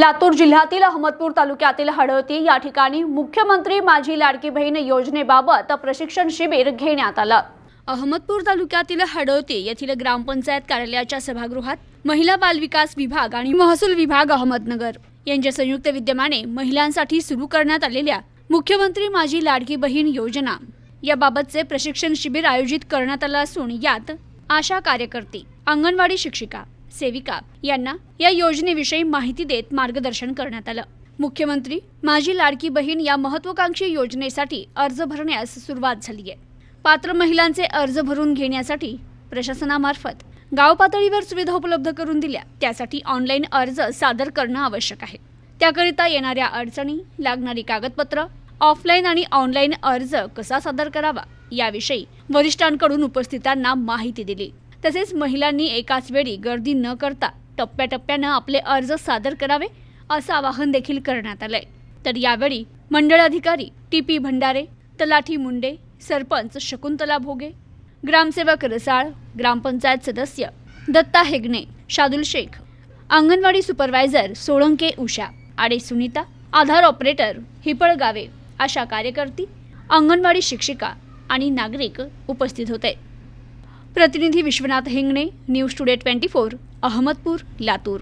लातूर जिल्ह्यातील अहमदपूर तालुक्यातील हडळती या ठिकाणी मुख्यमंत्री माझी लाडकी बहीण योजनेबाबत प्रशिक्षण शिबिर घेण्यात आलं. अहमदपूर तालुक्यातील हडळती येथील ग्रामपंचायत कार्यालयाच्या सभागृहात महिला बालविकास विभाग आणि महसूल विभाग अहमदनगर यांच्या संयुक्त विद्यमाने महिलांसाठी सुरू करण्यात आलेल्या मुख्यमंत्री माझी लाडकी बहीण योजना याबाबतचे प्रशिक्षण शिबिर आयोजित करण्यात आलं असून यात आशा कार्यकर्ती अंगणवाडी शिक्षिका सेविका यांना या योजनेविषयी माहिती देत मार्गदर्शन करण्यात आलं. मुख्यमंत्री माझी लाडकी बहीण या महत्वाकांक्षी योजनेसाठी अर्ज भरण्यास सुरुवात झाली आहे. पात्र महिलांचे अर्ज भरून घेण्यासाठी प्रशासनामार्फत गाव पातळीवर सुविधा उपलब्ध करून दिल्या. त्यासाठी ऑनलाईन अर्ज सादर करणं आवश्यक आहे. त्याकरिता येणाऱ्या अडचणी लागणारी कागदपत्र ऑफलाईन आणि ऑनलाईन अर्ज कसा सादर करावा याविषयी वरिष्ठांकडून उपस्थितांना माहिती दिली. तसेच महिलांनी एकाच वेळी गर्दी न करता टप्प्याटप्प्यानं आपले अर्ज सादर करावे असं आवाहन देखील करण्यात आलंय. तर यावेळी मंडळ अधिकारी टी पी भंडारे तलाठी मुंडे सरपंच शकुंतला भोगे ग्रामसेवक रसाळ ग्रामपंचायत सदस्य दत्ता हेगणे शादुल शेख अंगणवाडी सुपरवायझर सोळंके उषा आणि सुनीता आधार ऑपरेटर हिपळगावे अशा कार्यकर्ती अंगणवाडी शिक्षिका आणि नागरिक उपस्थित होते. प्रतिनिधी Vishwanath Hingane news today twenty four Ahmadpur Latur.